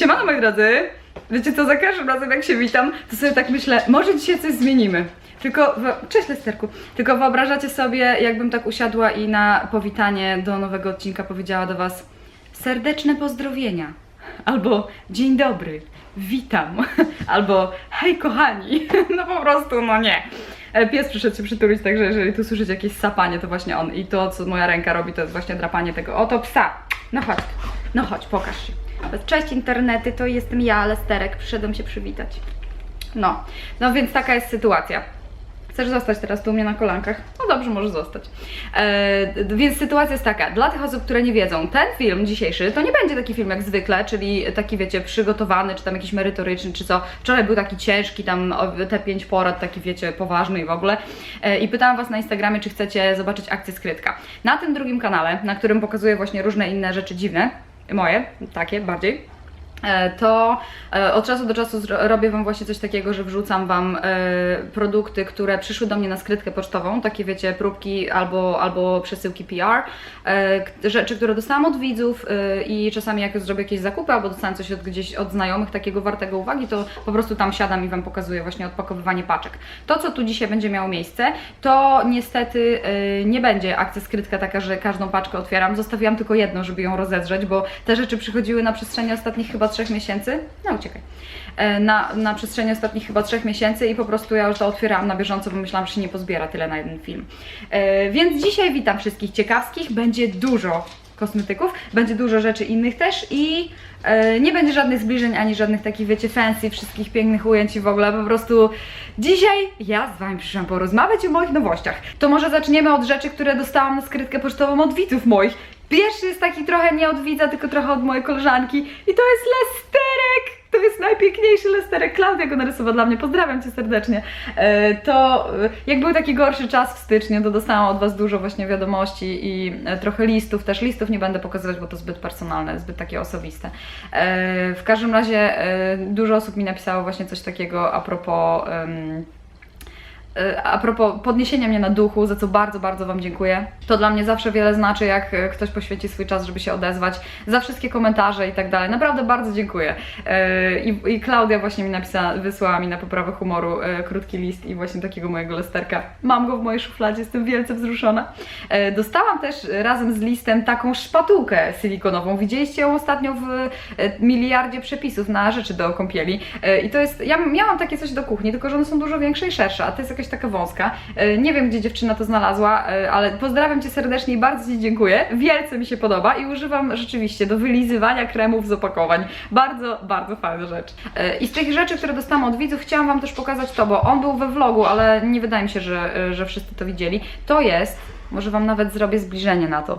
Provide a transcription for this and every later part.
Siemano moi drodzy! Wiecie co, za każdym razem jak się witam, to sobie tak myślę, może dzisiaj coś zmienimy. Tylko, cześć Lesterku, tylko wyobrażacie sobie, jakbym tak usiadła i na powitanie do nowego odcinka powiedziała do Was serdeczne pozdrowienia. Albo dzień dobry, witam. Albo hej kochani. No po prostu, no nie. E, Pies przyszedł się przytulić, także jeżeli tu słyszycie jakieś sapanie, to właśnie on. I to, co moja ręka robi, to jest właśnie drapanie tego oto psa. No chodź, no chodź, pokaż się. Cześć internety, to jestem ja, Lesterek, przyszedłem się przywitać. No, no więc taka jest sytuacja. Chcesz zostać teraz tu u mnie na kolankach? No dobrze, możesz zostać. E, d- więc sytuacja jest taka, dla tych osób, które nie wiedzą, ten film dzisiejszy to nie będzie taki film jak zwykle, czyli taki wiecie, przygotowany, czy tam jakiś merytoryczny, czy co. Wczoraj był taki ciężki, tam te pięć porad, taki wiecie, poważny i w ogóle. E, I pytałam Was na Instagramie, czy chcecie zobaczyć akcję skrytka. Na tym drugim kanale, na którym pokazuję właśnie różne inne rzeczy dziwne, moje, takie bardziej, to e, od czasu do czasu robię Wam właśnie coś takiego, że wrzucam Wam e, produkty, które przyszły do mnie na skrytkę pocztową, takie wiecie, próbki albo, albo przesyłki PR, e, rzeczy, które dostałam od widzów e, i czasami jak zrobię jakieś zakupy albo dostałam coś od, gdzieś od znajomych takiego wartego uwagi, to po prostu tam siadam i Wam pokazuję właśnie odpakowywanie paczek. To, co tu dzisiaj będzie miało miejsce, to niestety e, nie będzie akcja skrytka taka, że każdą paczkę otwieram, zostawiłam tylko jedną, żeby ją rozedrzeć, bo te rzeczy przychodziły na przestrzeni ostatnich chyba trzech miesięcy, no uciekaj, E, na, na przestrzeni ostatnich chyba trzech miesięcy i po prostu ja już to otwierałam na bieżąco, bo myślałam, że się nie pozbiera tyle na jeden film. E, Więc dzisiaj witam wszystkich ciekawskich, będzie dużo kosmetyków, będzie dużo rzeczy innych też i e, nie będzie żadnych zbliżeń, ani żadnych takich, wiecie, fancy, wszystkich pięknych ujęć i w ogóle, po prostu dzisiaj ja z Wami przyszłam porozmawiać o moich nowościach. To może zaczniemy od rzeczy, które dostałam na skrytkę pocztową od widzów moich. Pierwszy jest taki trochę nie od widza, tylko trochę od mojej koleżanki i to jest Lesterek! To jest najpiękniejszy Lesterek. Klaudia go narysowała dla mnie. Pozdrawiam Cię serdecznie. E, To e, jak był taki gorszy czas w styczniu, to dostałam od Was dużo właśnie wiadomości i e, trochę listów. Też listów nie będę pokazywać, bo to zbyt personalne, zbyt takie osobiste. W każdym razie dużo osób mi napisało właśnie coś takiego a propos. E, A propos podniesienia mnie na duchu, za co bardzo, bardzo Wam dziękuję. To dla mnie zawsze wiele znaczy, jak e, ktoś poświęci swój czas, żeby się odezwać, za wszystkie komentarze i tak dalej. Naprawdę bardzo dziękuję. E, I, Klaudia właśnie mi napisała, wysłała mi na poprawę humoru krótki list i właśnie takiego mojego lesterka. Mam go w mojej szufladzie, jestem wielce wzruszona. Dostałam też razem z listem taką szpatułkę silikonową. Widzieliście ją ostatnio w miliardzie przepisów na rzeczy do kąpieli. I to jest, ja miałam takie coś do kuchni, tylko że one są dużo większe i szersze, a to jest jakaś taka wąska. E, Nie wiem, gdzie dziewczyna to znalazła, e, ale pozdrawiam Cię serdecznie i bardzo Ci dziękuję. Wielce mi się podoba i używam rzeczywiście do wylizywania kremów z opakowań. Bardzo, bardzo fajna rzecz. E, I z tych rzeczy, które dostałam od widzów, chciałam Wam też pokazać to, bo on był we vlogu, ale nie wydaje mi się, że, że wszyscy to widzieli. To jest, może Wam nawet zrobię zbliżenie na to.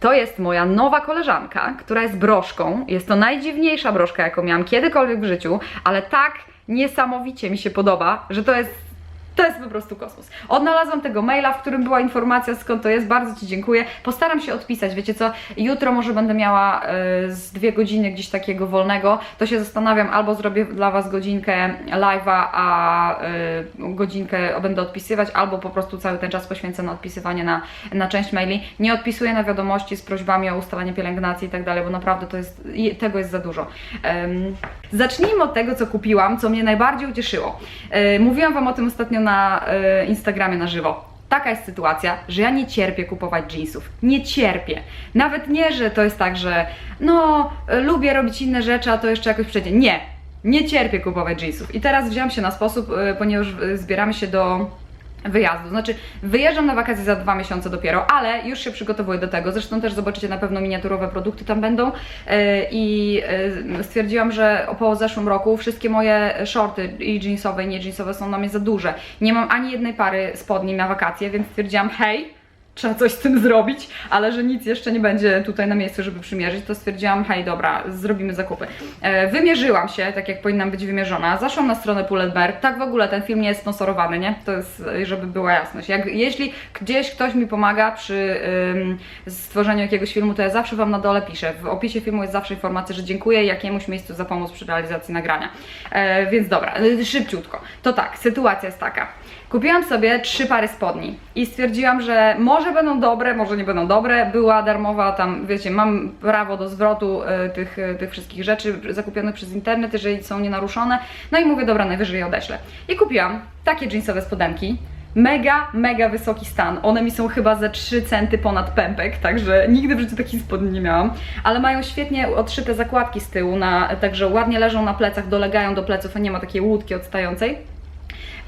To jest moja nowa koleżanka, która jest broszką. Jest to najdziwniejsza broszka, jaką miałam kiedykolwiek w życiu, ale tak niesamowicie mi się podoba, że to jest. To jest po prostu kosmos. Odnalazłam tego maila, w którym była informacja skąd to jest. Bardzo Ci dziękuję. Postaram się odpisać. Wiecie co? Jutro może będę miała e, z dwie godziny gdzieś takiego wolnego. To się zastanawiam, albo zrobię dla Was godzinkę live'a, a e, godzinkę będę odpisywać, albo po prostu cały ten czas poświęcę na odpisywanie na, na część maili. Nie odpisuję na wiadomości z prośbami o ustalenie pielęgnacji i tak dalej, bo naprawdę to jest, tego jest za dużo. Zacznijmy od tego, co kupiłam, co mnie najbardziej ucieszyło. E, mówiłam Wam o tym ostatnio na e, Instagramie na żywo. Taka jest sytuacja, że ja nie cierpię kupować jeansów. Nie cierpię. Nawet nie, że to jest tak, że no, lubię robić inne rzeczy, a to jeszcze jakoś przejdzie. Nie. Nie cierpię kupować jeansów. I teraz wziąłam się na sposób, e, ponieważ zbieramy się do wyjazdu. Znaczy, wyjeżdżam na wakacje za dwa miesiące dopiero, ale już się przygotowuję do tego. Zresztą też zobaczycie na pewno miniaturowe produkty tam będą. E, I e, stwierdziłam, że po zeszłym roku wszystkie moje shorty i jeansowe i nie jeansowe są na mnie za duże. Nie mam ani jednej pary spodni na wakacje, więc stwierdziłam, hej, trzeba coś z tym zrobić, ale że nic jeszcze nie będzie tutaj na miejscu, żeby przymierzyć, to stwierdziłam, hej, dobra, zrobimy zakupy. E, wymierzyłam się, tak jak powinnam być wymierzona, zaszłam na stronę Pull&Bear, tak w ogóle ten film nie jest sponsorowany, nie? To jest, e, żeby była jasność. Jak, jeśli gdzieś ktoś mi pomaga przy ym, stworzeniu jakiegoś filmu, to ja zawsze Wam na dole piszę, w opisie filmu jest zawsze informacja, że dziękuję jakiemuś miejscu za pomoc przy realizacji nagrania. E, więc dobra, e, szybciutko. To tak, sytuacja jest taka. Kupiłam sobie trzy pary spodni i stwierdziłam, że może będą dobre, może nie będą dobre. Była darmowa tam, wiecie, mam prawo do zwrotu e, tych, e, tych wszystkich rzeczy zakupionych przez internet, jeżeli są nienaruszone. No i mówię, dobra, najwyżej je odeślę. I kupiłam takie jeansowe spodenki. Mega, mega wysoki stan. One mi są chyba ze 3 centy ponad pępek, także nigdy w życiu takich spodni nie miałam. Ale mają świetnie odszyte zakładki z tyłu, na, także ładnie leżą na plecach, dolegają do pleców, a nie ma takiej łódki odstającej.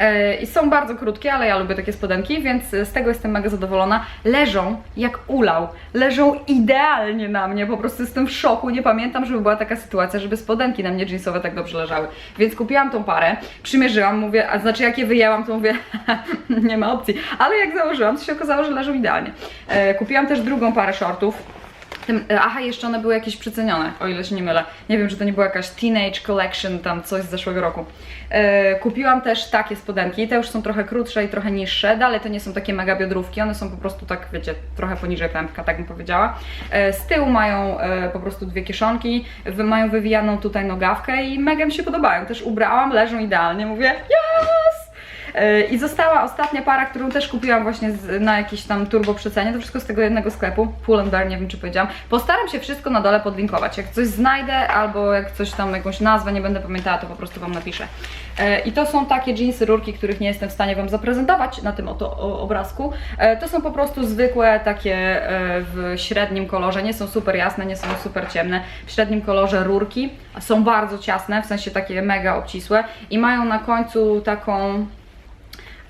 E, I są bardzo krótkie, ale ja lubię takie spodenki, więc z tego jestem mega zadowolona. Leżą jak ulał, leżą idealnie na mnie, po prostu jestem w szoku. Nie pamiętam, żeby była taka sytuacja, żeby spodenki na mnie jeansowe tak dobrze leżały. Więc kupiłam tą parę, przymierzyłam, mówię, a znaczy jak je wyjęłam, to mówię, nie ma opcji. Ale jak założyłam, to się okazało, że leżą idealnie. E, Kupiłam też drugą parę shortów. Tym, e, aha, jeszcze one były jakieś przecenione, o ile się nie mylę. Nie wiem, czy to nie była jakaś Teenage Collection, tam coś z zeszłego roku. E, kupiłam też takie spodenki, te już są trochę krótsze i trochę niższe, dalej to nie są takie mega biodrówki, one są po prostu tak, wiecie, trochę poniżej pępka, tak bym powiedziała. E, z tyłu mają e, po prostu dwie kieszonki, wy, mają wywijaną tutaj nogawkę i mega mi się podobają. Też ubrałam, leżą idealnie, mówię, yes! E, I została ostatnia para, którą też kupiłam właśnie z, na jakiś tam turbo przecenie. To wszystko z tego jednego sklepu. Pull and Bear, nie wiem czy powiedziałam. Postaram się wszystko na dole podlinkować. Jak coś znajdę albo jak coś tam, jakąś nazwę nie będę pamiętała, to po prostu Wam napiszę. E, I to są takie jeansy, rurki, których nie jestem w stanie Wam zaprezentować na tym oto obrazku. E, To są po prostu zwykłe, takie w średnim kolorze. Nie są super jasne, nie są super ciemne. W średnim kolorze rurki. Są bardzo ciasne, w sensie takie mega obcisłe. I mają na końcu taką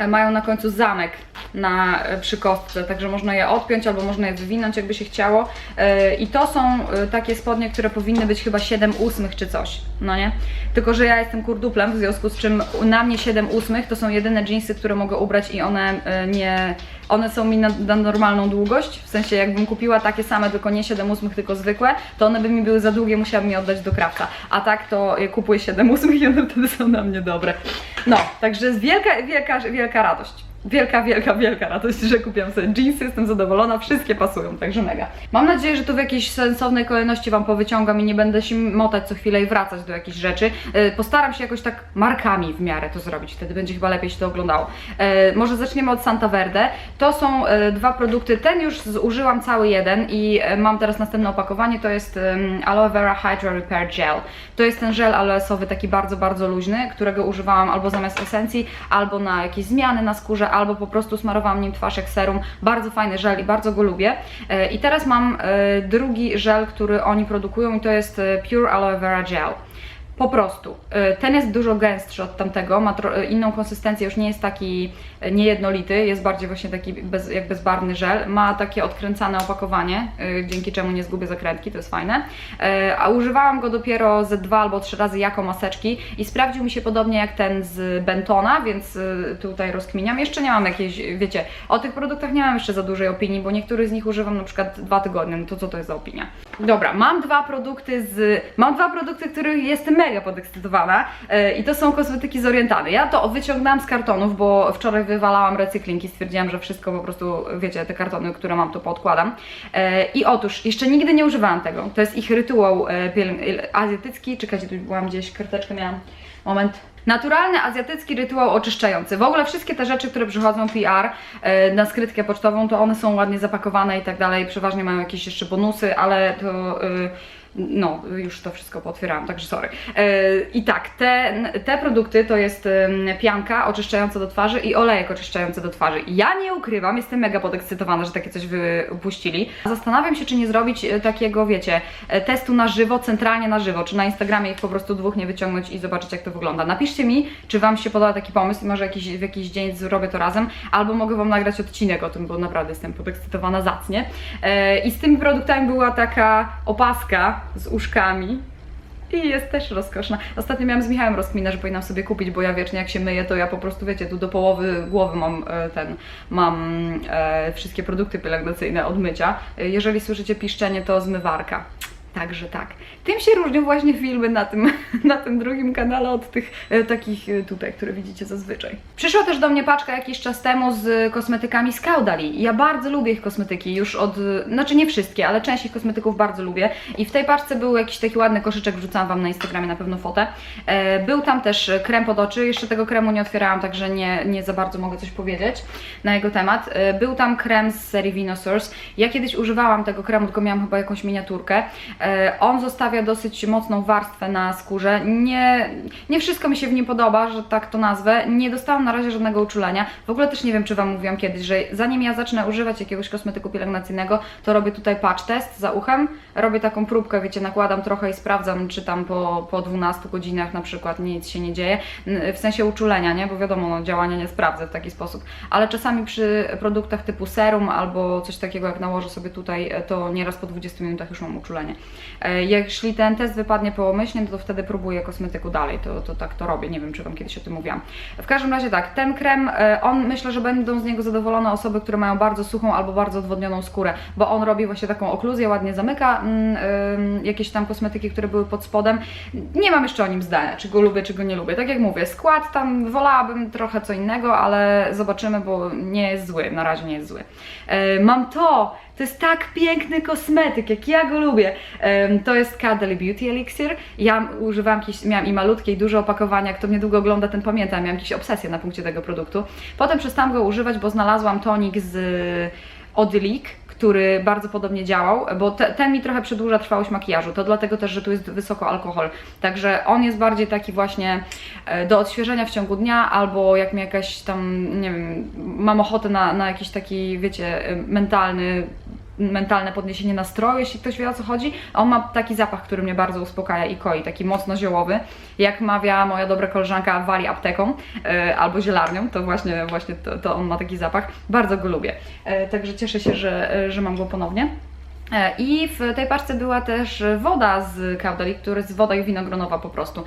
mają na końcu zamek na e, przy kostce, także można je odpiąć albo można je wywinąć, jakby się chciało. E, I to są e, takie spodnie, które powinny być chyba 7 ósmych czy coś, no nie? Tylko, że ja jestem kurduplem, w związku z czym na mnie 7 ósmych to są jedyne jeansy, które mogę ubrać i one e, nie... One są mi na, na normalną długość, w sensie jakbym kupiła takie same, tylko nie 7 ósmych, tylko zwykłe, to one by mi były za długie, musiałabym je oddać do krawca. A tak to kupuję 7 ósmych i one wtedy są na mnie dobre. No, także jest wielka, wielka, wielka radość. Wielka, wielka, wielka radość, że kupiłam sobie jeansy, jestem zadowolona, wszystkie pasują, także mega. Mam nadzieję, że to w jakiejś sensownej kolejności Wam powyciągam i nie będę się motać co chwilę i wracać do jakichś rzeczy. E, Postaram się jakoś tak markami w miarę to zrobić, wtedy będzie chyba lepiej się to oglądało. E, Może zaczniemy od Santa Verde. To są e, dwa produkty, ten już zużyłam cały jeden i mam teraz następne opakowanie, to jest Aloe Vera Hydra Repair Gel. To jest ten żel aloesowy, taki bardzo, bardzo luźny, którego używałam albo zamiast esencji, albo na jakieś zmiany na skórze, albo po prostu smarowałam nim twarz jak serum. Bardzo fajny żel i bardzo go lubię. E, I teraz mam e, drugi żel, który oni produkują i to jest e, Pure Aloe Vera Gel. Po prostu. E, Ten jest dużo gęstszy od tamtego, ma e, inną konsystencję, już nie jest taki e, niejednolity, jest bardziej właśnie taki bez, jak bezbarwny żel. Ma takie odkręcane opakowanie, dzięki czemu nie zgubię zakrętki, to jest fajne. A używałam go dopiero ze dwa albo trzy razy jako maseczki i sprawdził mi się podobnie jak ten z Bentona, więc tutaj rozkminiam. Jeszcze nie mam jakiejś, wiecie, o tych produktach nie mam jeszcze za dużej opinii, bo niektórych z nich używam na przykład dwa tygodnie, no to co to jest za opinia? Dobra, mam dwa produkty z, mam dwa produkty, których jestem mega podekscytowana e, i to są kosmetyki z Orientany. Ja to wyciągnęłam z kartonów, bo wczoraj wywalałam recykling i stwierdziłam, że wszystko po prostu, wiecie, te kartony, które mam, to podkładam. E, I otóż, jeszcze nigdy nie używałam tego. To jest ich rytuał e, pielęg- azjatycki. Czekajcie, tu byłam gdzieś, karteczkę miałam. Moment. Naturalny azjatycki rytuał oczyszczający. W ogóle wszystkie te rzeczy, które przychodzą PR e, na skrytkę pocztową, to one są ładnie zapakowane i tak dalej. Przeważnie mają jakieś jeszcze bonusy, ale to. No, już to wszystko potwierałam, także sorry. E, I tak, te, te produkty to jest pianka oczyszczająca do twarzy i olejek oczyszczający do twarzy. Ja nie ukrywam, jestem mega podekscytowana, że takie coś wypuścili. Zastanawiam się, czy nie zrobić e, takiego, wiecie, e, testu na żywo, centralnie na żywo, czy na Instagramie ich po prostu dwóch nie wyciągnąć i zobaczyć, jak to wygląda. Napiszcie mi, czy Wam się podoba taki pomysł i może jakiś, w jakiś dzień zrobię to razem, albo mogę Wam nagrać odcinek o tym, bo naprawdę jestem podekscytowana zacnie. I z tymi produktami była taka opaska z uszkami. I jest też rozkoszna. Ostatnio miałam z Michałem rozkminę, że powinnam sobie kupić, bo ja wiecznie jak się myję, to ja po prostu, wiecie, tu do połowy głowy mam e, ten, mam e, wszystkie produkty pielęgnacyjne od mycia. E, Jeżeli słyszycie piszczenie, to zmywarka. Także tak. Tym się różnią właśnie filmy na tym, na tym drugim kanale od tych e, takich e, tutaj, które widzicie zazwyczaj. Przyszła też do mnie paczka jakiś czas temu z kosmetykami z Caudali. Ja bardzo lubię ich kosmetyki, już od, e, znaczy nie wszystkie, ale część ich kosmetyków bardzo lubię. I w tej paczce był jakiś taki ładny koszyczek, wrzucałam Wam na Instagramie na pewno fotę. E, był tam też krem pod oczy, jeszcze tego kremu nie otwierałam, także nie, nie za bardzo mogę coś powiedzieć na jego temat. E, był tam krem z serii Vinosource. Ja kiedyś używałam tego kremu, tylko miałam chyba jakąś miniaturkę. E, On zostawia dosyć mocną warstwę na skórze. Nie, nie wszystko mi się w nim podoba, że tak to nazwę. Nie dostałam na razie żadnego uczulenia. W ogóle też nie wiem, czy Wam mówiłam kiedyś, że zanim ja zacznę używać jakiegoś kosmetyku pielęgnacyjnego, to robię tutaj patch test za uchem. Robię taką próbkę, wiecie, nakładam trochę i sprawdzam, czy tam po, po 12 godzinach na przykład nic się nie dzieje. W sensie uczulenia, nie? Bo wiadomo, no, działania nie sprawdzę w taki sposób. Ale czasami przy produktach typu serum albo coś takiego, jak nałożę sobie tutaj, e, to nieraz po 20 minutach już mam uczulenie. E, Jeśli ten test wypadnie połomyślnie, to wtedy próbuję kosmetyku dalej, to, to tak to robię, nie wiem czy Wam kiedyś o tym mówiłam. W każdym razie tak, ten krem, e, on myślę, że będą z niego zadowolone osoby, które mają bardzo suchą albo bardzo odwodnioną skórę, bo on robi właśnie taką okluzję, ładnie zamyka mm, jakieś tam kosmetyki, które były pod spodem. Nie mam jeszcze o nim zdania, czy go lubię, czy go nie lubię. Tak jak mówię, skład tam wolałabym trochę co innego, ale zobaczymy, bo nie jest zły, na razie nie jest zły. E, mam to, to jest tak piękny kosmetyk, jak ja go lubię. To jest Cadely Beauty Elixir. Ja używałam jakieś, miałam i malutkie, i duże opakowania. Kto mnie długo ogląda, ten pamięta. Miałam jakieś obsesje na punkcie tego produktu. Potem przestałam go używać, bo znalazłam tonik z Odylik, który bardzo podobnie działał, bo te, ten mi trochę przedłuża trwałość makijażu. To dlatego też, że tu jest wysoko alkohol. Także on jest bardziej taki właśnie e, do odświeżenia w ciągu dnia, albo jak mi jakaś tam, nie wiem, mam ochotę na, na jakiś taki, wiecie, e, mentalny mentalne podniesienie nastroju, jeśli ktoś wie o co chodzi. A on ma taki zapach, który mnie bardzo uspokaja i koi, taki mocno ziołowy. Jak mawia moja dobra koleżanka, wali apteką e, albo zielarnią, to właśnie, właśnie to, to on ma taki zapach. Bardzo go lubię. E, także cieszę się, że, e, że mam go ponownie. I w tej paczce była też woda z Caudali, która jest woda winogronowa po prostu.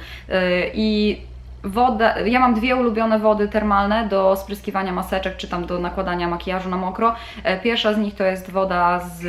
I woda, ja mam dwie ulubione wody termalne do spryskiwania maseczek, czy tam do nakładania makijażu na mokro. E, Pierwsza z nich to jest woda z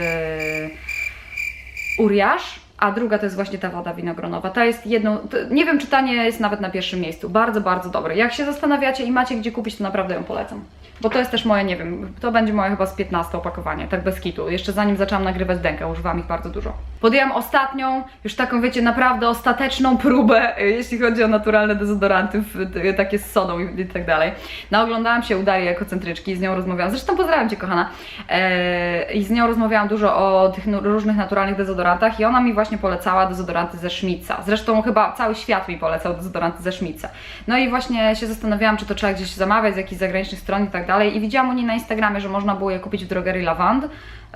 Uriaż, a druga to jest właśnie ta woda winogronowa. Ta jest jedną, nie wiem czy ta nie jest nawet na pierwszym miejscu. Bardzo, bardzo dobre. Jak się zastanawiacie i macie gdzie kupić, to naprawdę ją polecam. Bo to jest też moje, nie wiem, to będzie moje chyba z 15 opakowanie, tak bez kitu. Jeszcze zanim zaczęłam nagrywać dękę, używałam ich bardzo dużo. Podjęłam ostatnią, już taką wiecie, naprawdę ostateczną próbę, y, jeśli chodzi o naturalne dezodoranty, y, takie z sodą i, tak dalej. Naoglądałam się u Darii ekocentryczki, z nią rozmawiałam, zresztą pozdrawiam Cię kochana. Eee, I z nią rozmawiałam dużo o tych różnych naturalnych dezodorantach i ona mi właśnie polecała dezodoranty ze Schmitza. Zresztą chyba cały świat mi polecał dezodoranty ze Schmitza. No i właśnie się zastanawiałam, czy to trzeba gdzieś zamawiać z jakichś zagranicznych stron i tak dalej. I widziałam u niej na Instagramie, że można było je kupić w drogerii Lavand.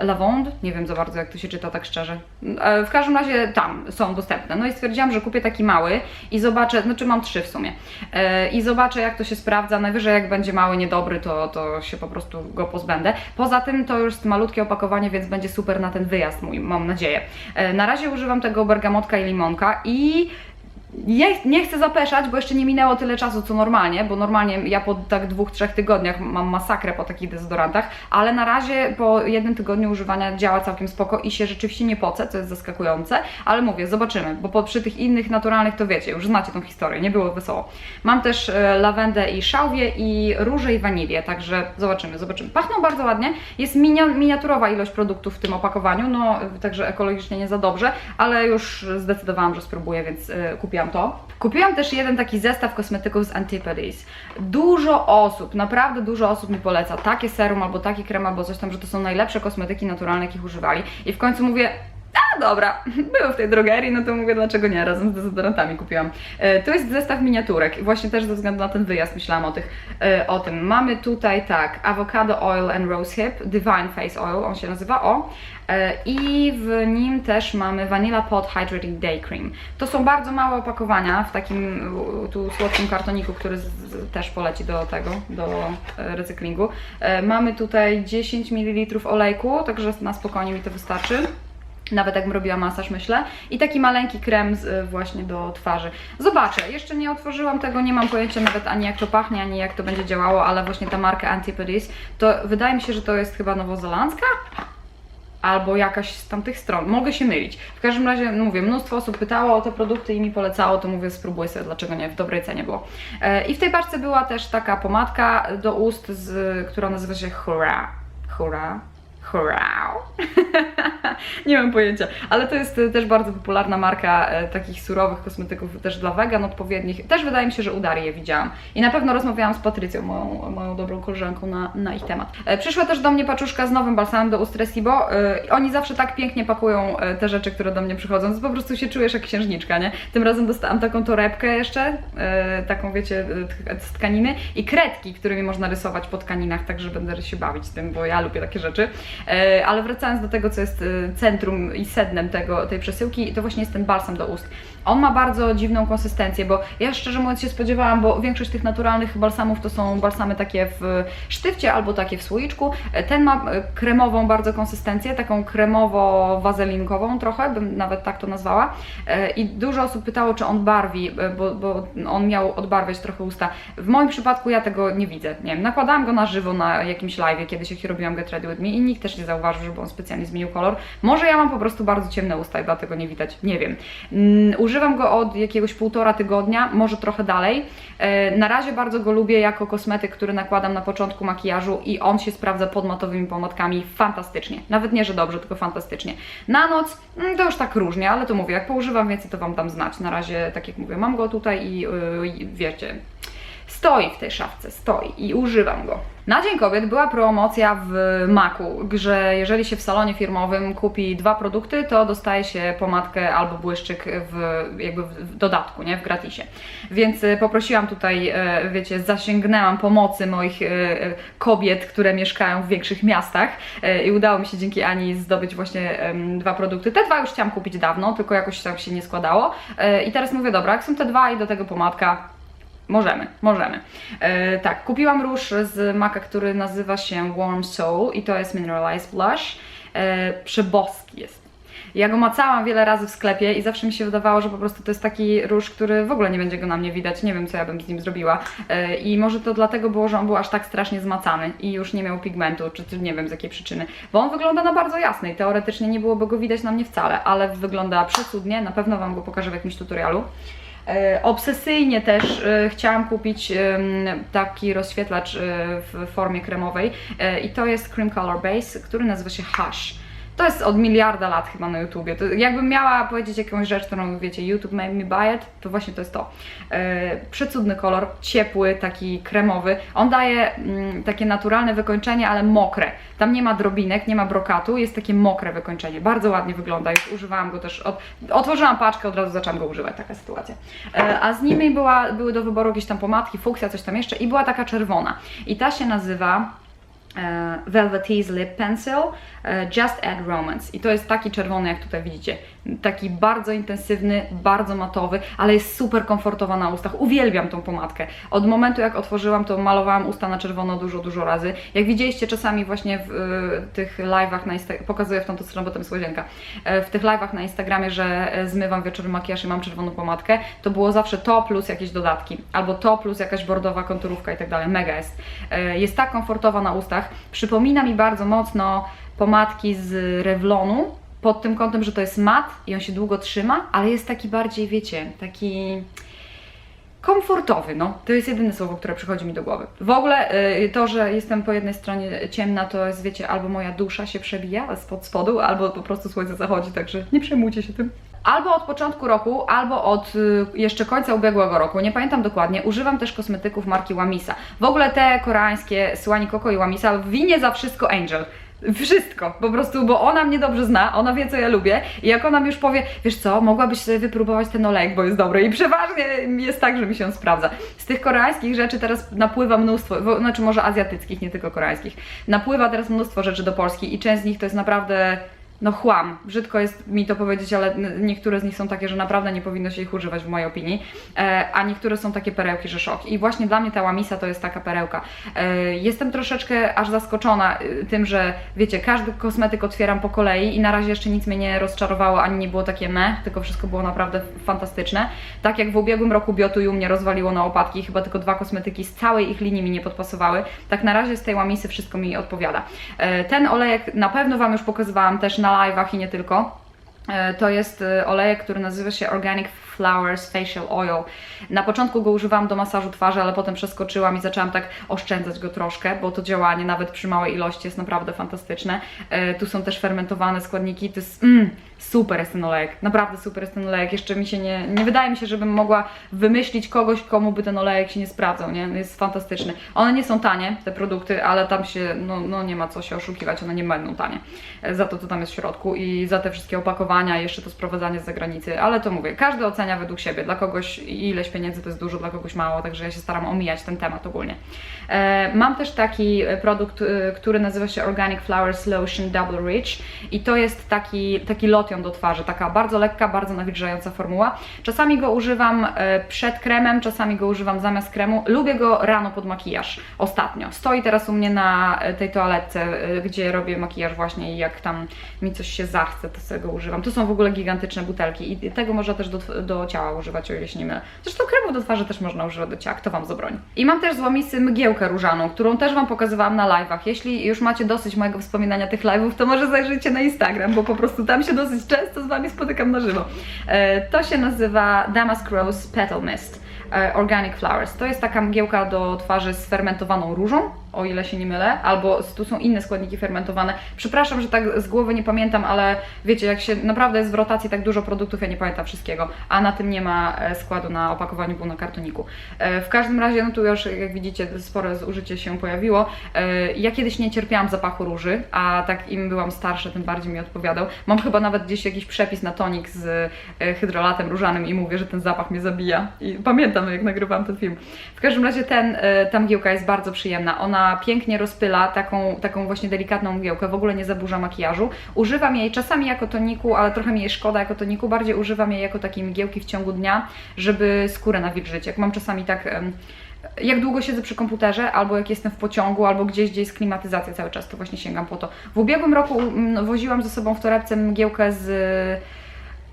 Lavand, nie wiem za bardzo jak to się czyta tak szczerze. E, W każdym razie tam są dostępne. No i stwierdziłam, że kupię taki mały i zobaczę, znaczy mam trzy w sumie. E, I zobaczę jak to się sprawdza. Najwyżej jak będzie mały, niedobry, to, to się po prostu go pozbędę. Poza tym to już jest malutkie opakowanie, więc będzie super na ten wyjazd mój, mam nadzieję. E, Na razie używam tego bergamotka i limonka i nie, nie chcę zapeszać, bo jeszcze nie minęło tyle czasu co normalnie, bo normalnie ja po tak dwóch, trzech tygodniach mam masakrę po takich dezodorantach, ale na razie po jednym tygodniu używania działa całkiem spoko i się rzeczywiście nie pocę, co jest zaskakujące, ale mówię, zobaczymy, bo po, przy tych innych naturalnych to wiecie, już znacie tą historię, nie było wesoło. Mam też e, lawendę i szałwię i róże i wanilię, także zobaczymy, zobaczymy. Pachną bardzo ładnie, jest minia, miniaturowa ilość produktów w tym opakowaniu, no także ekologicznie nie za dobrze, ale już zdecydowałam, że spróbuję, więc e, kupiłam to. Kupiłam też jeden taki zestaw kosmetyków z Antipodes. Dużo osób, naprawdę dużo osób mi poleca takie serum albo taki krem albo coś tam, że to są najlepsze kosmetyki naturalne, jakich używali. I w końcu mówię, a dobra, były w tej drogerii, no to mówię, dlaczego nie, razem z dezodorantami kupiłam. E, to jest zestaw miniaturek właśnie też ze względu na ten wyjazd myślałam o, tych, e, o tym. Mamy tutaj tak, avocado oil and rosehip, divine face oil, on się nazywa, o. E, I w nim też mamy Vanilla Pot Hydrating Day Cream. To są bardzo małe opakowania w takim tu słodkim kartoniku, który z, z, też poleci do tego, do recyklingu. Mamy tutaj 10 ml olejku, także na spokojnie mi to wystarczy. Nawet jakbym robiła masaż, myślę. I taki maleńki krem z, y, właśnie do twarzy. Zobaczę, jeszcze nie otworzyłam tego, nie mam pojęcia nawet ani jak to pachnie, ani jak to będzie działało, ale właśnie ta marka Antipodes, to wydaje mi się, że to jest chyba nowozelandzka? albo jakaś z tamtych stron. Mogę się mylić. W każdym razie, no mówię, mnóstwo osób pytało o te produkty i mi polecało, to mówię, spróbuję sobie, dlaczego nie, w dobrej cenie było. E, I w tej paczce była też taka pomadka do ust, z, która nazywa się Hurra. Hurra. Nie mam pojęcia, ale to jest e, też bardzo popularna marka e, takich surowych kosmetyków też dla wegan odpowiednich. Też wydaje mi się, że u je widziałam. I na pewno rozmawiałam z Patrycją, moją, moją dobrą koleżanką na, na ich temat. E, przyszła też do mnie paczuszka z nowym balsamem do ust Resibo. E, oni zawsze tak pięknie pakują te rzeczy, które do mnie przychodzą, że po prostu się czujesz jak księżniczka, nie? Tym razem dostałam taką torebkę jeszcze, taką wiecie, z tkaniny i kredki, którymi można rysować po tkaninach, także będę się bawić tym, bo ja lubię takie rzeczy. E, Ale wracając do tego, co jest e, centrum i sednem tego, tej przesyłki, to właśnie jest ten balsam do ust. On ma bardzo dziwną konsystencję, bo ja szczerze mówiąc się spodziewałam, bo większość tych naturalnych balsamów to są balsamy takie w sztywcie albo takie w słoiczku. Ten ma e, kremową bardzo konsystencję, taką kremowo-wazelinkową trochę, bym nawet tak to nazwała. E, I dużo osób pytało, czy on barwi, e, bo, bo on miał odbarwiać trochę usta. W moim przypadku ja tego nie widzę. Nie wiem, nakładałam go na żywo na jakimś live, kiedyś jak robiłam Get Ready With Me i nikt też nie zauważył, żeby on specjalnie zmienił kolor. Może ja mam po prostu bardzo ciemne usta i dlatego nie widać, nie wiem. Mm, używam go od jakiegoś półtora tygodnia, może trochę dalej. E, Na razie bardzo go lubię jako kosmetyk, który nakładam na początku makijażu i on się sprawdza pod matowymi pomadkami fantastycznie. Nawet nie, że dobrze, tylko fantastycznie. Na noc mm, to już tak różnie, ale to mówię, jak poużywam więcej, to Wam dam znać. Na razie, tak jak mówię, mam go tutaj i, yy, wiecie, stoi w tej szafce, stoi i używam go. Na Dzień Kobiet była promocja w Maku, że jeżeli się w salonie firmowym kupi dwa produkty, to dostaje się pomadkę albo błyszczyk w, jakby w dodatku, nie, w gratisie. Więc e, poprosiłam tutaj, e, wiecie, zasięgnęłam pomocy moich e, kobiet, które mieszkają w większych miastach i udało mi się dzięki Ani zdobyć właśnie dwa produkty. Te dwa już chciałam kupić dawno, tylko jakoś tak się nie składało. I teraz mówię, dobra, jak są te dwa i do tego pomadka, Możemy, możemy. E, tak, kupiłam róż z maka, który nazywa się Warm Soul i to jest Mineralized Blush. E, przeboski jest. Ja go macałam wiele razy w sklepie i zawsze mi się wydawało, że po prostu to jest taki róż, który w ogóle nie będzie go na mnie widać. Nie wiem, co ja bym z nim zrobiła. E, I może to dlatego było, że on był aż tak strasznie zmacany i już nie miał pigmentu, czy, czy nie wiem z jakiej przyczyny. Bo on wygląda na bardzo jasny i teoretycznie nie byłoby go widać na mnie wcale, ale wygląda przecudnie. Na pewno Wam go pokażę w jakimś tutorialu. E, Obsesyjnie też e, chciałam kupić taki rozświetlacz e, w formie kremowej i to jest Cream Color Base, który nazywa się Hush. To jest od miliarda lat chyba na YouTubie. To jakbym miała powiedzieć jakąś rzecz, którą wiecie, YouTube made me buy it, to właśnie to jest to. E, przecudny kolor, ciepły, taki kremowy. On daje mm, takie naturalne wykończenie, ale mokre. Tam nie ma drobinek, nie ma brokatu, jest takie mokre wykończenie. Bardzo ładnie wygląda. Już używałam go też. Od, otworzyłam paczkę, od razu zaczęłam go używać. Taka sytuacja. E, a z nimi była, były do wyboru jakieś tam pomadki, fuksja, coś tam jeszcze i była taka czerwona. I ta się nazywa e, Velvetease Lip Pencil e, Just Add Romance. I to jest taki czerwony, jak tutaj widzicie. Taki bardzo intensywny, bardzo matowy, ale jest super komfortowa na ustach. Uwielbiam tą pomadkę. Od momentu, jak otworzyłam, to malowałam usta na czerwono dużo, dużo razy. Jak widzieliście czasami właśnie w e, tych live'ach na Instagramie, pokazuję w tą stronę, bo tam jest łazienka, e, w tych live'ach na Instagramie, że e, zmywam wieczorem makijaż i mam czerwoną pomadkę, to było zawsze to plus jakieś dodatki. Albo to plus jakaś bordowa konturówka i tak dalej. Mega jest. E, Jest tak komfortowa na ustach. Przypomina mi bardzo mocno pomadki z Revlonu, pod tym kątem, że to jest mat i on się długo trzyma, ale jest taki bardziej, wiecie, taki komfortowy, no. To jest jedyne słowo, które przychodzi mi do głowy. W ogóle y, to, że jestem po jednej stronie ciemna, to jest, wiecie, albo moja dusza się przebija spod spodu, albo po prostu słońce zachodzi, także nie przejmujcie się tym. Albo od początku roku, albo od y, jeszcze końca ubiegłego roku, nie pamiętam dokładnie, używam też kosmetyków marki Wamisa. W ogóle te koreańskie Słani Coco i Wamisa winie za wszystko Angel. Wszystko, po prostu, bo ona mnie dobrze zna, ona wie, co ja lubię i jak ona mi już powie, wiesz co, mogłabyś sobie wypróbować ten olejek, bo jest dobry i przeważnie jest tak, że mi się on sprawdza. Z tych koreańskich rzeczy teraz napływa mnóstwo, wo- znaczy może azjatyckich, nie tylko koreańskich, napływa teraz mnóstwo rzeczy do Polski i część z nich to jest naprawdę no chłam. Brzydko jest mi to powiedzieć, ale niektóre z nich są takie, że naprawdę nie powinno się ich używać w mojej opinii, e, a niektóre są takie perełki, że szok. I właśnie dla mnie ta łamisa to jest taka perełka. E, jestem troszeczkę aż zaskoczona y, tym, że wiecie, każdy kosmetyk otwieram po kolei i na razie jeszcze nic mnie nie rozczarowało, ani nie było takie me, tylko wszystko było naprawdę fantastyczne. Tak jak w ubiegłym roku Biotuju mnie rozwaliło na opadki, chyba tylko dwa kosmetyki z całej ich linii mi nie podpasowały. Tak na razie z tej łamisy wszystko mi odpowiada. E, Ten olejek na pewno Wam już pokazywałam też na live'ach i nie tylko. E, To jest e, olejek, który nazywa się Organic Flowers Facial Oil. Na początku go używałam do masażu twarzy, ale potem przeskoczyłam i zaczęłam tak oszczędzać go troszkę, bo to działanie nawet przy małej ilości jest naprawdę fantastyczne. E, Tu są też fermentowane składniki, to jest mm, super jest ten olejek, naprawdę super jest ten olejek. Jeszcze mi się nie, nie wydaje mi się, żebym mogła wymyślić kogoś, komu by ten olejek się nie sprawdzał, nie? Jest fantastyczny. One nie są tanie, te produkty, ale tam się, no, no nie ma co się oszukiwać, one nie będą tanie. E, Za to, co tam jest w środku i za te wszystkie opakowania, jeszcze to sprowadzanie z zagranicy, ale to mówię, każdy ocenia według siebie. Dla kogoś ileś pieniędzy to jest dużo, dla kogoś mało, także ja się staram omijać ten temat ogólnie. E, Mam też taki e, produkt, e, który nazywa się Organic Flowers Lotion Double Rich i to jest taki, taki lotion do twarzy, taka bardzo lekka, bardzo nawilżająca formuła. Czasami go używam przed kremem, czasami go używam zamiast kremu. Lubię go rano pod makijaż, ostatnio. Stoi teraz u mnie na tej toaletce, gdzie robię makijaż właśnie i jak tam mi coś się zachce, to sobie go używam. To są w ogóle gigantyczne butelki i tego można też do, do ciała używać, o ile się nie mylę. Zresztą kremu do twarzy też można używać do ciała, kto Wam zabroni. I mam też z łamisy mgiełkę różaną, którą też Wam pokazywałam na live'ach. Jeśli już macie dosyć mojego wspominania tych live'ów, to może zajrzyjcie na Instagram, bo po prostu tam się dosyć często z Wami spotykam na żywo. E, To się nazywa Damask Rose Petal Mist. e, Organic Flowers. To jest taka mgiełka do twarzy z fermentowaną różą, o ile się nie mylę, albo tu są inne składniki fermentowane. Przepraszam, że tak z głowy nie pamiętam, ale wiecie, jak się naprawdę jest w rotacji tak dużo produktów, ja nie pamiętam wszystkiego, a na tym nie ma e, składu na opakowaniu, był na kartoniku. E, W każdym razie, no tu już jak widzicie, spore zużycie się pojawiło. E, Ja kiedyś nie cierpiałam zapachu róży, a tak im byłam starsza, tym bardziej mi odpowiadał. Mam chyba nawet gdzieś jakiś przepis na tonik z hydrolatem różanym i mówię, że ten zapach mnie zabija. I pamiętam, jak nagrywałam ten film. W każdym razie ten, ta mgiełka jest bardzo przyjemna. Ona pięknie rozpyla taką, taką właśnie delikatną mgiełkę, w ogóle nie zaburza makijażu. Używam jej czasami jako toniku, ale trochę mi jej szkoda jako toniku. Bardziej używam jej jako takiej mgiełki w ciągu dnia, żeby skórę nawilżyć. Jak mam czasami tak... jak długo siedzę przy komputerze, albo jak jestem w pociągu, albo gdzieś, gdzie jest klimatyzacja cały czas, to właśnie sięgam po to. W ubiegłym roku mm, woziłam ze sobą w torebce mgiełkę z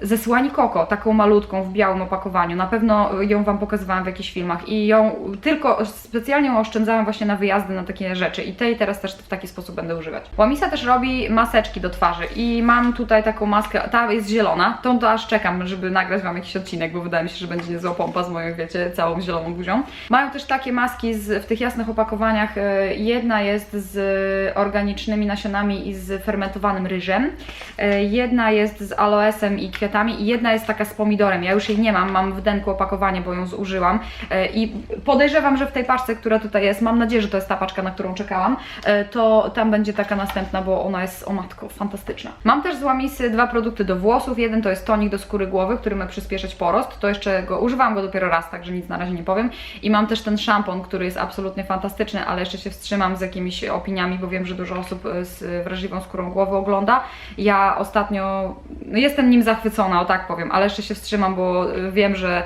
ze słani koko, taką malutką w białym opakowaniu. Na pewno ją Wam pokazywałam w jakichś filmach i ją tylko specjalnie ją oszczędzałam właśnie na wyjazdy, na takie rzeczy i tej teraz też w taki sposób będę używać. Łamisa też robi maseczki do twarzy i mam tutaj taką maskę, ta jest zielona, tą to aż czekam, żeby nagrać Wam jakiś odcinek, bo wydaje mi się, że będzie niezła pompa z moją, wiecie, całą zieloną buzią. Mają też takie maski z, w tych jasnych opakowaniach, e, jedna jest z organicznymi nasionami i z fermentowanym ryżem, e, jedna jest z aloesem i kwiatami i jedna jest taka z pomidorem. Ja już jej nie mam, mam w denku opakowanie, bo ją zużyłam e, i podejrzewam, że w tej paczce, która tutaj jest, mam nadzieję, że to jest ta paczka, na którą czekałam, e, to tam będzie taka następna, bo ona jest, o matko, fantastyczna. Mam też z Łamisy dwa produkty do włosów. Jeden to jest tonik do skóry głowy, który ma przyspieszyć porost. To jeszcze go, używam go dopiero raz, także nic na razie nie powiem. I mam też ten szampon, który jest absolutnie fantastyczny, ale jeszcze się wstrzymam z jakimiś opiniami, bo wiem, że dużo osób e, z wrażliwą skórą głowy ogląda. Ja ostatnio no jestem nim zachwycona, o tak powiem, ale jeszcze się wstrzymam, bo y, wiem, że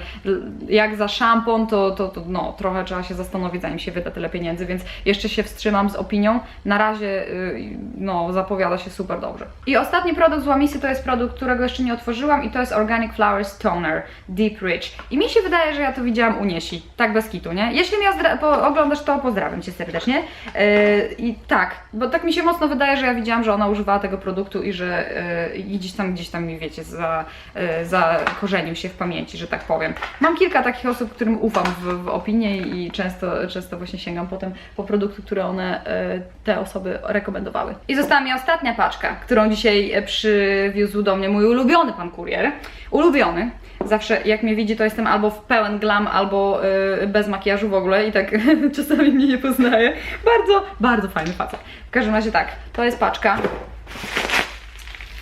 jak za szampon, to, to, to no, trochę trzeba się zastanowić, zanim się wyda tyle pieniędzy, więc jeszcze się wstrzymam z opinią. Na razie y, no, zapowiada się super dobrze. I ostatni produkt z Łamisy to jest produkt, którego jeszcze nie otworzyłam i to jest Organic Flowers Toner Deep Rich. I mi się wydaje, że ja to widziałam u Niesi, tak bez kitu, nie? Jeśli mnie oglądasz, to pozdrawiam Cię serdecznie. Yy, I tak, bo tak mi się mocno wydaje, że ja widziałam, że ona używała tego produktu i że yy, gdzieś tam, gdzieś tam mi wiecie, za, yy, zakorzenił się w pamięci, że tak powiem. Mam kilka takich osób, którym ufam w, w opinię i często, często właśnie sięgam potem po produkty, które one, yy, te osoby rekomendowały. I została mi ostatnia paczka, którą dzisiaj e, przywiózł do mnie mój ulubiony pan kurier. Ulubiony. Zawsze jak mnie widzi, to jestem albo w pełen glam, albo yy, bez makijażu w ogóle i tak czasami mnie nie poznaje. Bardzo, bardzo fajny facet. W każdym razie tak, to jest paczka.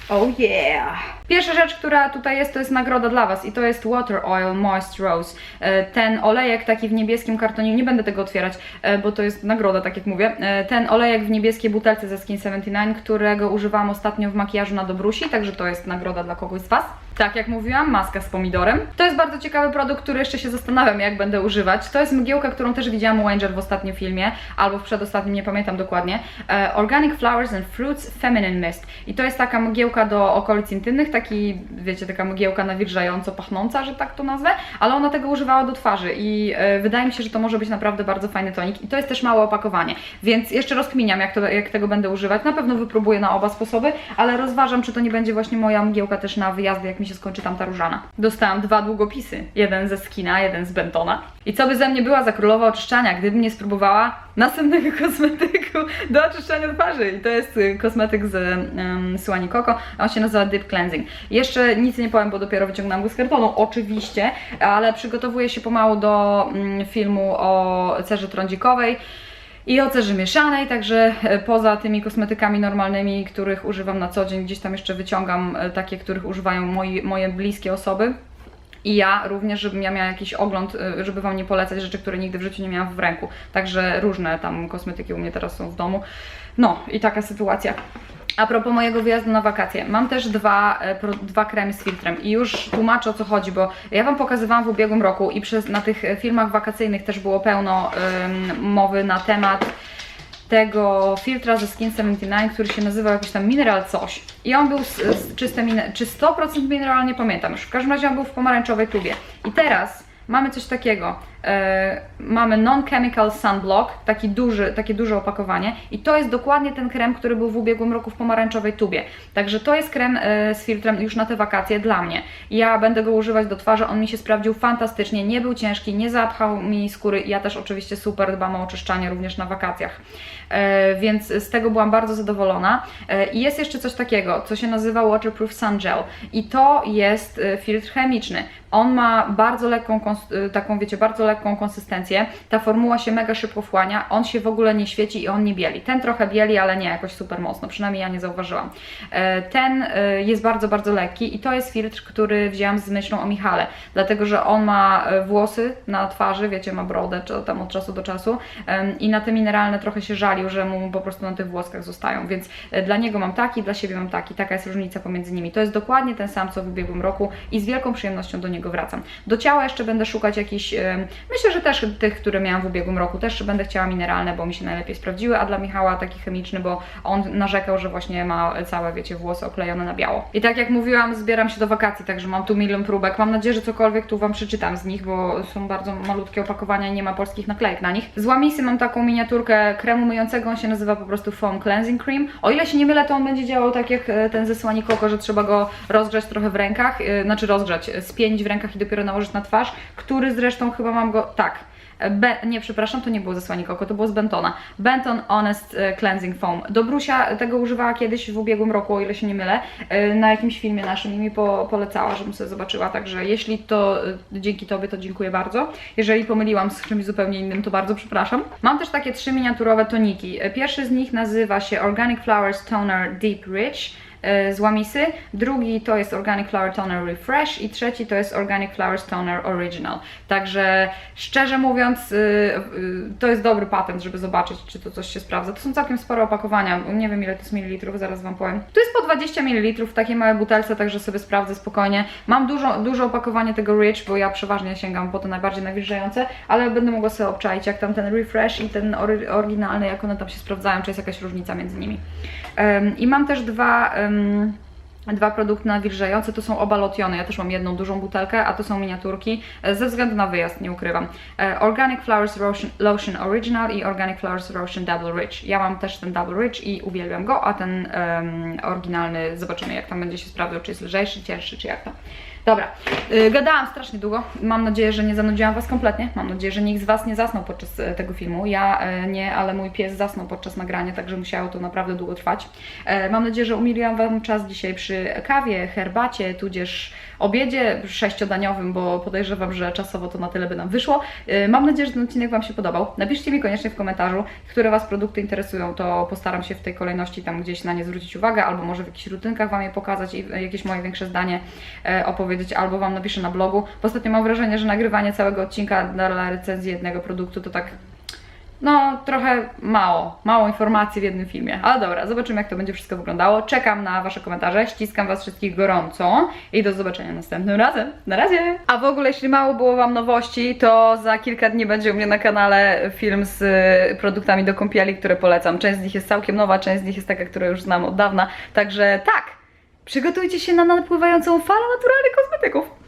Oh yeah! Pierwsza rzecz, która tutaj jest, to jest nagroda dla Was i to jest Water Oil Moist Rose. E, Ten olejek taki w niebieskim kartonie, nie będę tego otwierać, e, bo to jest nagroda, tak jak mówię. E, Ten olejek w niebieskiej butelce ze Skin 79, którego używałam ostatnio w makijażu na Dobrusi, także to jest nagroda dla kogoś z Was. Tak jak mówiłam, maska z pomidorem. To jest bardzo ciekawy produkt, który jeszcze się zastanawiam, jak będę używać. To jest mgiełka, którą też widziałam u Angel w ostatnim filmie, albo w przedostatnim, nie pamiętam dokładnie. Organic Flowers and Fruits Feminine Mist. I to jest taka mgiełka do okolic intymnych, taki, wiecie, taka mgiełka nawilżająco pachnąca, że tak to nazwę, ale ona tego używała do twarzy i e, wydaje mi się, że to może być naprawdę bardzo fajny tonik. I to jest też małe opakowanie, więc jeszcze rozkminiam, jak, to, jak tego będę używać. Na pewno wypróbuję na oba sposoby, ale rozważam, czy to nie będzie właśnie moja mgiełka też na wyjazdy, jak mi się skończy tamta różana. Dostałam dwa długopisy, jeden ze Skina, jeden z Bentona. I co by ze mnie była za królowa oczyszczania, gdybym nie spróbowała następnego kosmetyku do oczyszczania twarzy. I to jest y, kosmetyk z um, Suani Coco, on się nazywa Deep Cleansing. Jeszcze nic nie powiem, bo dopiero wyciągnęłam go z kartonu, oczywiście, ale przygotowuję się pomału do mm, filmu o cerze trądzikowej i o cerze mieszanej, także e, poza tymi kosmetykami normalnymi, których używam na co dzień, gdzieś tam jeszcze wyciągam e, takie, których używają moi, moje bliskie osoby. I ja również, żebym ja miała jakiś ogląd, y, żeby Wam nie polecać rzeczy, które nigdy w życiu nie miałam w ręku. Także różne tam kosmetyki u mnie teraz są w domu. No i taka sytuacja. A propos mojego wyjazdu na wakacje, mam też dwa, e, pro, dwa kremy z filtrem i już tłumaczę o co chodzi, bo ja Wam pokazywałam w ubiegłym roku i przez, na tych e, filmach wakacyjnych też było pełno ym, mowy na temat tego filtra ze Skin 79, który się nazywał jakiś tam mineral coś. I on był z, z czyste mine, czy 100% mineral, nie pamiętam już. W każdym razie on był w pomarańczowej tubie. I teraz mamy coś takiego. E, mamy non-chemical sunblock, taki duży, takie duże opakowanie i to jest dokładnie ten krem, który był w ubiegłym roku w pomarańczowej tubie. Także to jest krem e, z filtrem już na te wakacje dla mnie. Ja będę go używać do twarzy, on mi się sprawdził fantastycznie, nie był ciężki, nie zapchał mi skóry. Ja też oczywiście super dbam o oczyszczanie również na wakacjach. E, więc z tego byłam bardzo zadowolona. I jest jeszcze coś takiego, co się nazywa Waterproof Sun Gel i to jest filtr chemiczny. On ma bardzo lekką, taką wiecie, bardzo lekką konsystencję. Ta formuła się mega szybko wchłania, on się w ogóle nie świeci i on nie bieli. Ten trochę bieli, ale nie jakoś super mocno, przynajmniej ja nie zauważyłam. E, Ten e, jest bardzo, bardzo lekki i to jest filtr, który wzięłam z myślą o Michale, dlatego że on ma e, włosy na twarzy, wiecie, ma brodę czy tam od czasu do czasu i na te mineralne trochę się żalił, że mu po prostu na tych włoskach zostają, więc dla niego mam taki, dla siebie mam taki, taka jest różnica pomiędzy nimi. To jest dokładnie ten sam, co w ubiegłym roku i z wielką przyjemnością do niego wracam. Do ciała jeszcze będę szukać jakichś, myślę, że też tych, które miałam w ubiegłym roku, też będę chciała mineralne, bo mi się najlepiej sprawdziły, a dla Michała taki chemiczny, bo on narzekał, że właśnie ma całe, wiecie, włosy oklejone na biało. I tak jak mówiłam, zbieram się do wakacji, także mam tu milion próbek. Mam nadzieję, że cokolwiek tu Wam przeczytam z nich, bo są bardzo malutkie opakowania i nie ma polskich naklejek na nich. Z Łamisy mam taką miniaturkę kremu myjącego, on się nazywa po prostu Foam Cleansing Cream. O ile się nie mylę, to on będzie działał tak jak e, ten ze Słani Coco, że trzeba go rozgrzać trochę w rękach, e, znaczy rozgrzać, e, spienić w rękach i dopiero nałożyć na twarz, który zresztą chyba mam go, tak, Be, nie, przepraszam, to nie było ze Słani Coco, to było z Bentona. Benton Honest e, Cleansing Foam. Dobrusia tego używała kiedyś w ubiegłym roku, o ile się nie mylę, e, na jakimś filmie naszym i mi po, polecała, żebym sobie zobaczyła, także jeśli to e, dzięki Tobie, to dziękuję bardzo. Jeżeli pomyliłam z czymś zupełnie innym, to bardzo przepraszam. Mam też takie trzy miniaturowe toniki. Pierwszy z nich nazywa się Organic Flowers Toner Deep Rich z Łamisy, drugi to jest Organic Flower Toner Refresh i trzeci to jest Organic Flowers Toner Original. Także szczerze mówiąc, y, y, to jest dobry patent, żeby zobaczyć, czy to coś się sprawdza. To są całkiem spore opakowania, nie wiem ile to jest mililitrów, zaraz Wam powiem. To jest po 20 ml w takiej małej butelce, także sobie sprawdzę spokojnie. Mam dużo, dużo opakowanie tego Rich, bo ja przeważnie sięgam po te najbardziej nawilżające, ale będę mogła sobie obczaić, jak tam ten Refresh i ten ory, oryginalny, jak one tam się sprawdzają, czy jest jakaś różnica między nimi. I mam też dwa... Dwa produkty nawilżające to są oba lotiony. Ja też mam jedną dużą butelkę, a to są miniaturki. e, Ze względu na wyjazd, nie ukrywam. E, Organic Flowers Lotion, Original i Organic Flowers Lotion Double Rich. Ja mam też ten Double Rich i uwielbiam go, a ten em, oryginalny zobaczymy jak tam będzie się sprawdzał, czy jest lżejszy, cięższy, czy jak to. Dobra, yy, gadałam strasznie długo. Mam nadzieję, że nie zanudziłam Was kompletnie. Mam nadzieję, że nikt z Was nie zasnął podczas e, tego filmu. Ja e, nie, ale mój pies zasnął podczas nagrania, także musiało to naprawdę długo trwać. Mam nadzieję, że umiliłam Wam czas dzisiaj przy kawie, herbacie, tudzież obiedzie sześciodaniowym, bo podejrzewam, że czasowo to na tyle by nam wyszło. E, mam nadzieję, że ten odcinek Wam się podobał. Napiszcie mi koniecznie w komentarzu, które Was produkty interesują, to postaram się w tej kolejności tam gdzieś na nie zwrócić uwagę, albo może w jakichś rutynkach Wam je pokazać i jakieś moje większe zdanie e, opowiedzieć, albo Wam napiszę na blogu. Ostatnio mam wrażenie, że nagrywanie całego odcinka dla recenzji jednego produktu to tak no, trochę mało, mało informacji w jednym filmie. Ale dobra, zobaczymy jak to będzie wszystko wyglądało. Czekam na Wasze komentarze, ściskam Was wszystkich gorąco i do zobaczenia następnym razem. Na razie! A w ogóle, jeśli mało było Wam nowości, to za kilka dni będzie u mnie na kanale film z y, produktami do kąpieli, które polecam. Część z nich jest całkiem nowa, część z nich jest taka, którą już znam od dawna. Także tak, przygotujcie się na napływającą falę naturalnych kosmetyków.